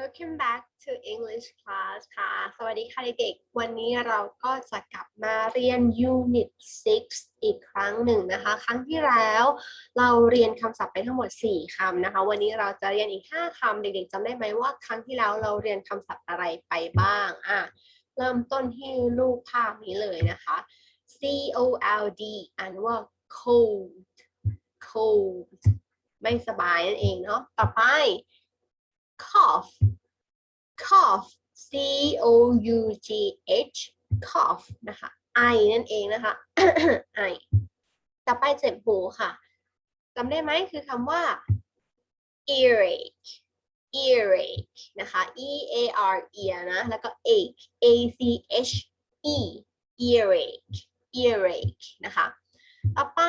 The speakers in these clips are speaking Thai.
Welcome back to English class ค่ะ สวัสดีค่ะเด็กๆ วันนี้เราก็จะกลับมาเรียน Unit 6 อีกครั้งหนึ่งนะคะ ครั้งที่แล้วเราเรียนคำศัพท์ไปทั้งหมด 4คำนะคะ วันนี้เราจะเรียนอีก 5คำเด็กๆจำได้ไหมว่าครั้งที่แล้วเราเรียนคำศัพท์อะไรไปบ้าง อะ เริ่มต้นที่รูปภาพนี้เลยนะคะ C O L D อ่านว่า cold cold ไม่สบายนั่นเองเนาะ ต่อไป cough cough c o u g h cough นะคะ ไอนั่นเองนะคะ ไอ ต่อไปเจ็บหูค่ะจำได้ไหมคือคำว่า earache earache นะคะ e a r e นะ แล้วก็ ache a c h e earache earache นะคะ ต่อไป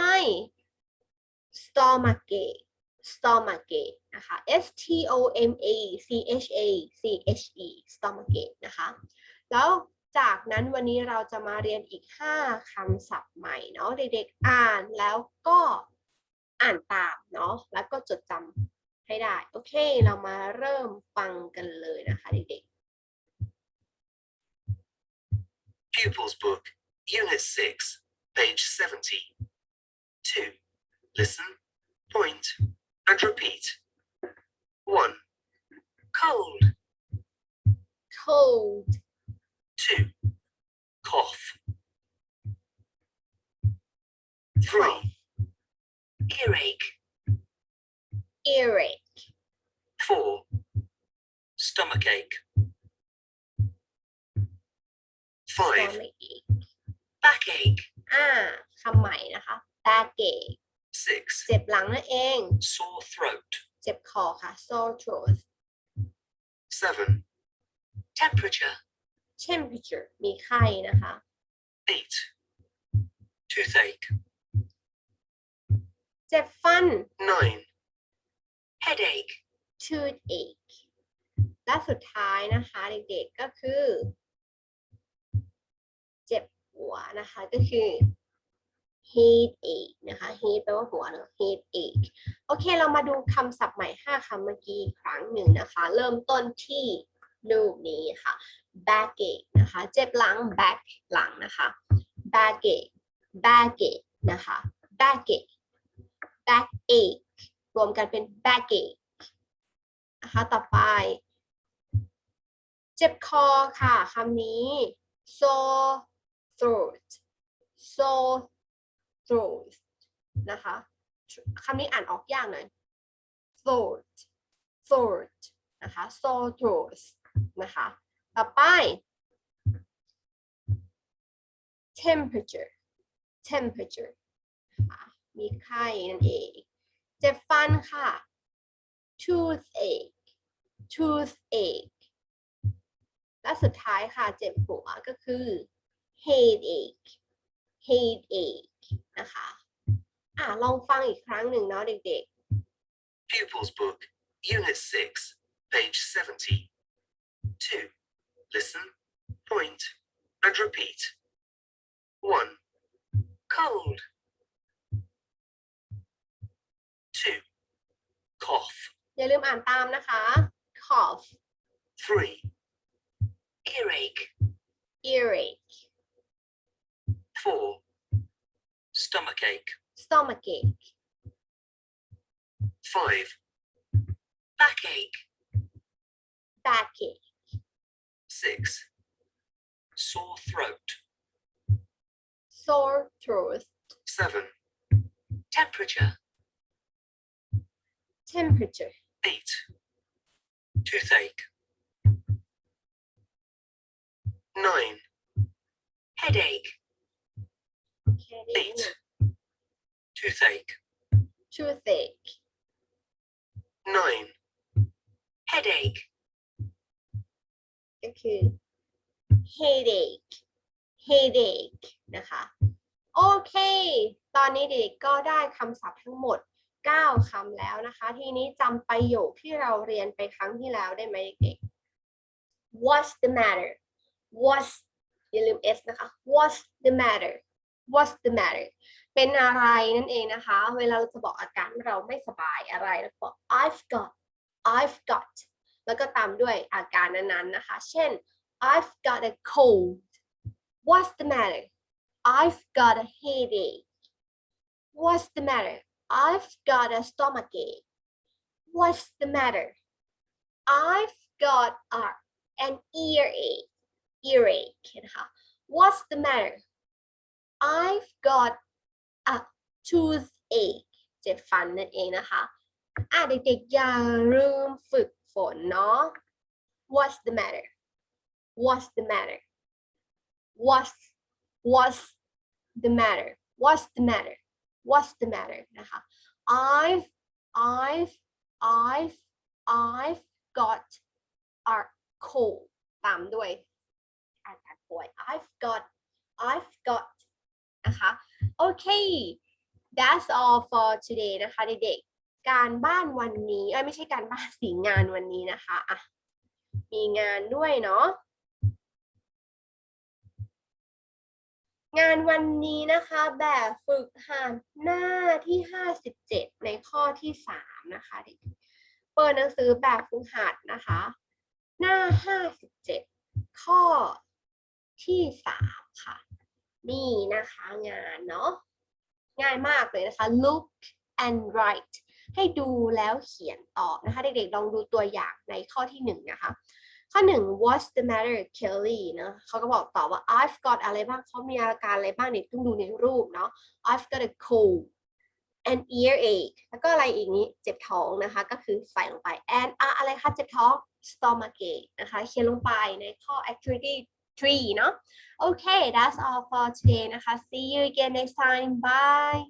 stomachache stomachache นะคะ S T O M A C H A C H E stomachache นะคะ แล้วจากนั้นวันนี้เราจะมาเรียนอีก 5คำศัพท์ใหม่เนาะเด็กๆอ่านแล้วก็อ่านตามเนาะแล้วก็จดจำให้ได้ โอเค เรามาเริ่มฟังกันเลยนะคะเด็ก Pupils Book, Unit 6, page 70. 2. Listen, point, and repeat. 1. Cold.ๆ cold 2. Cough. 3. Earache. earache 4. Stomachache. 5. stomachache Backache. อ่าคำใหม่นะคะ backache 6. เจ็บหลังนั่นเอง Sore throat. เจ็บคอค่ะ sore throat 7. Temperature. temperature มีไข้นะคะ 8. Toothache. เจ็บฟัน 9. Headache. toothache และสุดท้ายนะคะเด็กๆก็คือ เจ็บหัวนะคะก็คือ headache นะคะ head แปลว่าหัวเนอะ headache โอเค เรามาดูคำศัพท์ใหม่ 5คำเมื่อกี้อีกครั้งหนึ่งนะคะ เริ่มต้นที่รูปนี้ค่ะ backache นะคะ เจ็บหลัง back หลังนะคะ backache backache นะคะ backache backache รวมกันเป็น backache นะคะ ต่อไป เจ็บคอค่ะคำนี้ sore throat sore throat นะคะคำนี้อ่านออกยากหน่อย throat throat นะคะ sore throat นะคะต่อไป temperature temperature มีไข้นั่นเอง เจ็บฟันค่ะ toothache toothache และสุดท้ายค่ะ เจ็บหัวก็คือ headache headache นะคะ อะลองฟังอีกครั้งหนึ่งเนาะเด็ก Pupils Book, Unit 6, page 70. 2. Listen, point, and repeat. 1. Cold. 2. Cough. ๆอย่าลืมอ่านตามนะคะ cough 3. Earache. earache 4. Stomachache. stomachache 5. Backache. backache 6. Sore throat. sore throat 7. Temperature. temperature 8. Toothache. 9. Headache. แค่นี้นะ Toothache. toothache 9. Headache. ก็คือ headache headache นะคะ โอเค ตอนนี้เด็กๆก็ได้คำศัพท์ทั้งหมด 9 คำแล้วนะคะ ทีนี้จำประโยคที่เราเรียนไปครั้งที่แล้วได้ไหมเด็กๆ What's the matter What's อย่าลืม s นะคะ What's the matter What's the matter เป็นอะไรนั่นเองนะคะ เวลาเราจะบอกอาการเราไม่สบายอะไรเราก็บอก I've got I've got แล้วก็ตามด้วยอาการนั้นๆนะคะ เช่น I've got a cold What's the matter I've got a headache What's the matter I've got a stomachache What's the matter I've got a, an earache earache นะคะ What's the matter I've got a toothache เจ็บฟันนั่นเองนะคะอะเด็กๆ อย่าลืมฝึกฝนเนาะ What's the matter What's the matter What's What's the matter What's the matter What's the matter นะคะ I've I've I've I've got a cold ตามด้วยอาการป่วย I've got I've got โอเค that's all for today นะคะเด็กๆการบ้านวันนี้เอ้ยไม่ใช่การบ้านสีงานวันนี้นะคะอะมีงานด้วยเนาะงานวันนี้นะคะแบบฝึกหัดหน้าที่ 57 ในข้อที่ 3 นะคะเด็กเปิดหนังสือแบบฝึกหัดนะคะ หน้า 57 ข้อที่ 3 ค่ะ นี่นะคะงานเนาะง่ายมากเลยนะคะ look and write ให้ดูแล้วเขียนตอบนะคะ เด็กๆ ลองดูตัวอย่างในข้อที่1นะคะ ข้อหนึ่ง what's the matter Kelly เนอะเขาก็บอกตอบว่า I've got อะไรบ้างเขามีอาการอะไรบ้างเนี่ยต้องดูในรูปเนาะ I've got a cold an earache แล้วก็อะไรอีกนี้เจ็บท้องนะคะ ก็คือใส่ลงไป and อะอะไรคะเจ็บท้อง stomachache นะคะ เขียนลงไปในข้อ activity 3 เนาะ Okay that's all for today นะคะ see you again next time bye